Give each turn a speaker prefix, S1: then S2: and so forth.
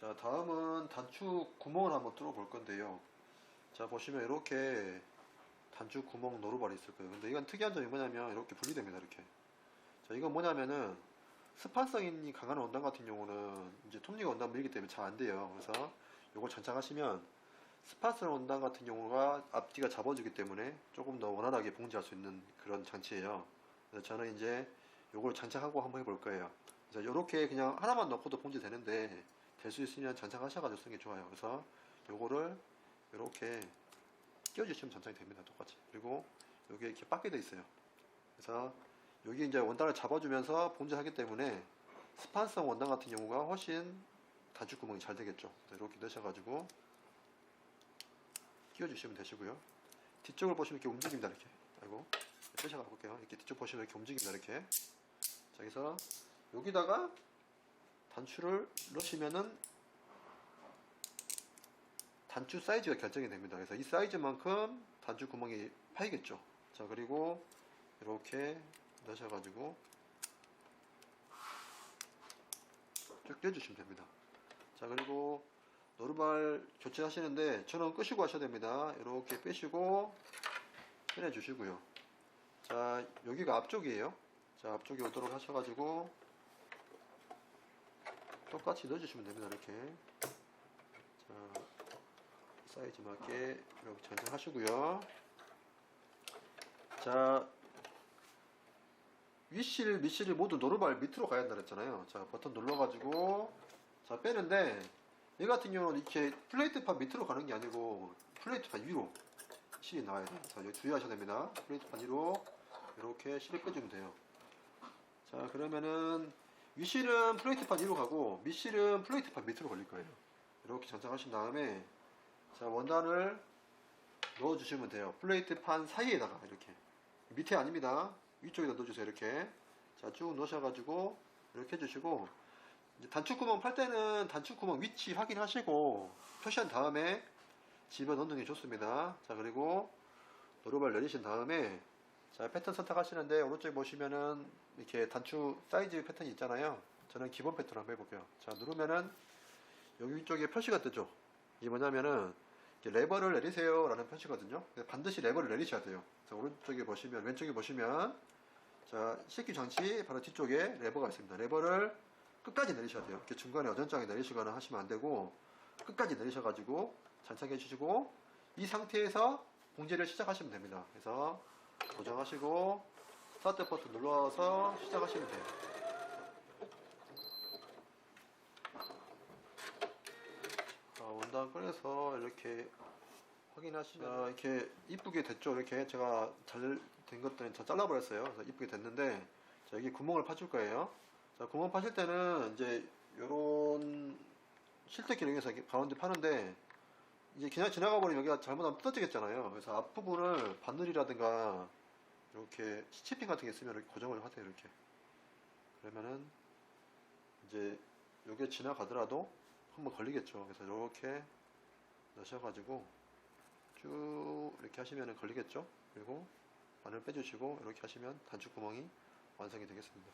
S1: 자 다음은 단축 구멍을 한번 뚫어 볼 건데요 자 보시면 이렇게 단축 구멍 노루발이 있을 거예요 근데 이건 특이한 점이 뭐냐면 이렇게 분리됩니다 이렇게 자 이건 뭐냐면은 스판성이 강한 원단 같은 경우는 이제 톱니가 원단 밀기 때문에 잘 안 돼요 그래서 이걸 장착하시면 스팟스 원단 같은 경우가 앞뒤가 잡아주기 때문에 조금 더 원활하게 봉지할 수 있는 그런 장치예요. 그래서 저는 이제 요걸 장착하고 한번 해볼 거예요. 그래서 요렇게 그냥 하나만 넣고도 봉지 되는데 될 수 있으면 장착하셔가지고 쓰는 게 좋아요. 그래서 요거를 요렇게 끼워주시면 장착이 됩니다. 똑같이. 그리고 여기 이렇게 빠게 돼 있어요. 그래서 여기 이제 원단을 잡아주면서 봉지하기 때문에 스판성 원단 같은 경우가 훨씬 단축 구멍이 잘 되겠죠. 이렇게 넣으셔가지고 끼워주시면 되시고요. 뒤쪽을 보시면 이렇게 움직입니다. 이렇게. 아이고. 빼셔가 볼게요. 이렇게 뒤쪽 보시면 이렇게 움직입니다. 이렇게. 자, 여기서 여기다가 단추를 넣으시면은 단추 사이즈가 결정이 됩니다. 그래서 이 사이즈만큼 단추 구멍이 파이겠죠. 자, 그리고 이렇게 넣으셔가지고 쭉 떼주시면 됩니다. 자, 그리고 노루발 교체하시는데 저는 끄시고 하셔야 됩니다. 이렇게 빼시고 빼내 주시고요. 자, 여기가 앞쪽이에요. 자, 앞쪽에 오도록 하셔가지고 똑같이 넣어주시면 됩니다. 이렇게. 자, 사이즈 맞게 이렇게 장착하시고요. 자, 윗실, 밑실이 모두 노루발 밑으로 가야 한다 그랬잖아요. 자, 버튼 눌러가지고 자, 빼는데 얘 같은 경우는 이렇게 플레이트판 밑으로 가는 게 아니고 플레이트판 위로 실이 나와야 돼요. 자, 여기 주의하셔야 됩니다. 플레이트판 위로 이렇게 실을 빼주면 돼요. 자, 그러면은 윗실은 플레이트판 위로 가고 밑실은 플레이트판 밑으로 걸릴 거예요. 이렇게 장착하신 다음에 자, 원단을 넣어 주시면 돼요. 플레이트판 사이에다가 이렇게 밑에 아닙니다. 위쪽에다 넣어주세요. 이렇게 자, 쭉 넣으셔 가지고 이렇게 해주시고 단축구멍 팔 때는 단축구멍 위치 확인하시고 표시한 다음에 집어 넣는 게 좋습니다. 자 그리고 노루발 내리신 다음에 자 패턴 선택하시는데 오른쪽에 보시면은 이렇게 단추 사이즈 패턴이 있잖아요. 저는 기본 패턴 한번 해볼게요. 자 누르면은 여기 위쪽에 표시가 뜨죠. 이게 뭐냐면은 레버를 내리세요 라는 표시거든요. 반드시 레버를 내리셔야 돼요. 자 오른쪽에 보시면 왼쪽에 보시면 자 식기 장치 바로 뒤쪽에 레버가 있습니다. 레버를 끝까지 내리셔야 돼요. 이렇게 중간에 어전장에 내리시거나 하시면 안 되고 끝까지 내리셔가지고 장착해 주시고 이 상태에서 봉제를 시작하시면 됩니다. 그래서 고정하시고 스타트 버튼 눌러서 시작하시면 돼요. 자, 원단 꺼내서 이렇게 확인하시면 자, 이렇게 이쁘게 됐죠. 이렇게 제가 잘 된 것들은 다 잘라버렸어요. 그래서 이쁘게 됐는데 자, 여기 구멍을 파줄 거예요. 자, 구멍 파실 때는 이제 요런 실드 기능에서 가운데 파는데 이제 그냥 지나가 버리면 여기가 잘못하면 부러지겠잖아요. 그래서 앞부분을 바늘이라든가 이렇게 시치핀 같은 게 있으면 이렇게 고정을 하세요. 이렇게. 그러면은 이제 요게 지나가더라도 한번 걸리겠죠. 그래서 이렇게 넣으셔가지고 쭉 이렇게 하시면 걸리겠죠. 그리고 바늘 빼주시고 이렇게 하시면 단축 구멍이 완성이 되겠습니다.